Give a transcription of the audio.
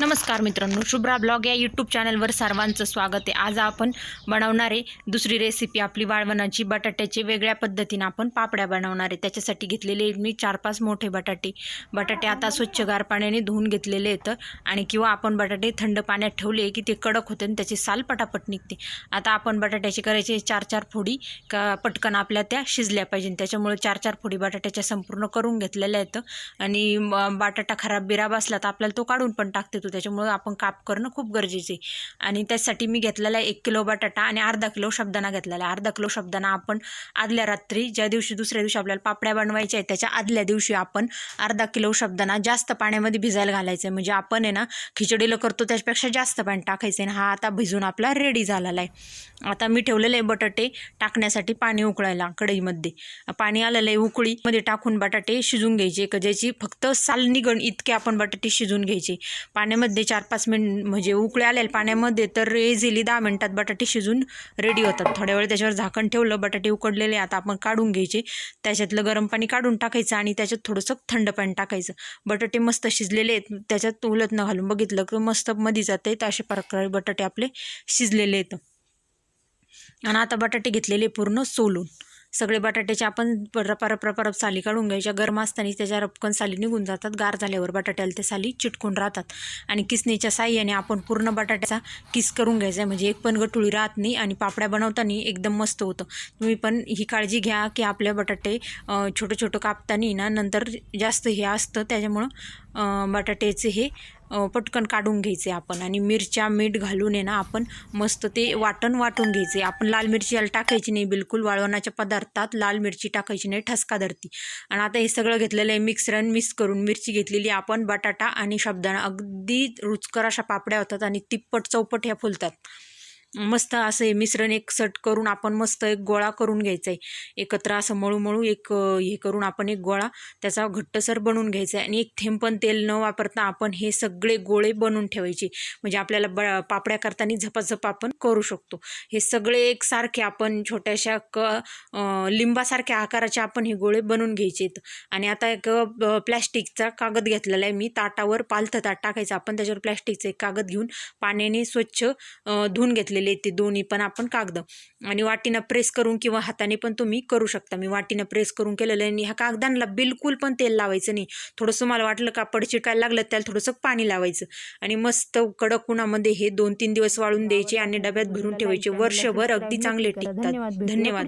नमस्कार मित्रांनो शुभ्रा ब्लॉग या यूट्यूब चॅनलवर सर्वांचं स्वागत आहे. आज आपण बनवणार आहे दुसरी रेसिपी आपली वाळवणाची बटाट्याची वेगळ्या पद्धतीनं आपण पापड्या बनवणार आहे. त्याच्यासाठी घेतलेले मी चार पाच मोठे बटाटे. बटाटे आता स्वच्छ गार पाण्याने धुवून घेतलेले आहेत आणि किंवा आपण बटाटे थंड पाण्यात ठेवले की ते कडक होते आणि त्याची साल पटापट निघते. आता आपण बटाट्याची करायचे चार चार फोडी का पटकन आपल्या त्या शिजल्या पाहिजे. त्याच्यामुळे चार चार फोडी बटाट्याच्या संपूर्ण करून घेतलेल्या आहेत. आणि बटाटा खराब बिराब असला तर आपल्याला तो काढून पण टाकते तो त्याच्यामुळं आपण काप करणं खूप गरजेचे आहे. आणि त्यासाठी मी घेतलेला आहे एक किलो बटाटा आणि अर्धा किलो शब्दाना घेतलेला आहे. अर्धा किलो शब्दाना आपण आदल्या रात्री ज्या दिवशी दुसऱ्या दिवशी आपल्याला पापड्या बनवायच्या आहेत त्याच्या आदल्या दिवशी आपण अर्धा किलो शब्दाना जास्त पाण्यामध्ये भिजायला घालायचं आहे. म्हणजे आपण आहे ना खिचडीला करतो त्याच्यापेक्षा जास्त पाणी टाकायचं आहे हा आता भिजून आपला रेडी झालेला आहे. आता मी ठेवलेलं आहे बटाटे टाकण्यासाठी पाणी उकळायला कढईमध्ये. पाणी आलेलं आहे उकळीमध्ये टाकून बटाटे शिजून घ्यायचे. क ज्याची फक्त साल निघण इतके आपण बटाटे शिजून घ्यायचे. पाण्यामध्ये चार पाच मिनिट म्हणजे उकळे आलेले पाण्यामध्ये तर इझिली दहा मिनटात बटाटे शिजून रेडी होतात. थोड्या वेळ त्याच्यावर झाकण ठेवलं बटाटे उकडलेले आता आपण काढून घ्यायचे. त्याच्यातलं गरम पाणी काढून टाकायचं आणि त्याच्यात थोडंसं थंड पाणी टाकायचं. बटाटे मस्त शिजलेले आहेत त्याच्यात उलत न घालून बघितलं की मस्त मध्ये जात आहेत अशा प्रकारे बटाटे आपले शिजलेले आहेत. आणि आता बटाटे घेतलेले पूर्ण सोलून. सगळे बटाट्याचे आपण रपा रप साली काढून घ्यायच्या. गरम असताना त्याच्या रपकन साली निघून जातात. गार झाल्यावर बटाट्याला ते साली चिटकून राहतात. आणि किसणीच्या साह्याने आपण पूर्ण बटाट्याचा किस करून घ्यायचा आहे. म्हणजे एक पण गटुळी राहत नाही आणि पापड्या बनवताना एकदम मस्त होतं. तुम्ही पण ही काळजी घ्या की आपल्या बटाटे छोटं छोटं कापताना ना नंतर जास्त हे असतं. त्याच्यामुळं बटाट्याचे हे पटकन काढून घ्यायचे आपण आणि मिरच्या मीठ घालून आहे ना आपण मस्त ते वाटण वाटून घ्यायचे. आपण लाल मिरची याला टाकायची नाही बिलकुल वाळवणाच्या पदार्थात लाल मिरची टाकायची नाही ठसका धरती. आणि आता हे सगळं घेतलेलं आहे मिक्सर मिक्स करून मिरची घेतलेली आपण बटाटा आणि शब्दाना अगदी रुचकर अशा पापड्या होतात आणि तिप्पट चौपट ह्या फुलतात. मस्त असं हे मिश्रण एक सट करून आपण मस्त एक गोळा करून घ्यायचा आहे एकत्र असं मळू मळू एक हे करून आपण एक गोळा त्याचा घट्टसर बनवून घ्यायचा आहे आणि एक थेंब पण तेल न वापरता आपण हे सगळे गोळे बनवून ठेवायचे. म्हणजे आपल्याला ब पापड्या करताना झपाझप आपण करू शकतो. हे सगळे एकसारखे आपण छोट्याशा क लिंबासारख्या आकाराचे आपण हे गोळे बनवून घ्यायचे आहेत आणि आता एक प्लॅस्टिकचा कागद घेतलेला आहे मी. ताटावर पालथं ताट टाकायचं. आपण त्याच्यावर प्लॅस्टिकचं एक कागद घेऊन पाण्याने स्वच्छ धुवून घेतले घेतलेले आहेत ते दोन्ही पण आपण कागद आणि वाटीनं प्रेस करून किंवा हाताने पण तुम्ही करू शकता. मी वाटीनं प्रेस करून केलेलं आणि ह्या कागदांना बिलकुल पण तेल लावायचं नाही. थोडंसं मला वाटलं का पडचिकायला लागलं त्याला थोडंसं पाणी लावायचं. आणि मस्त कडक उन्हामध्ये हे दोन तीन दिवस वाळून द्यायचे आणि डब्यात भरून ठेवायचे. वर्षभर अगदी चांगले टिकतात. धन्यवाद.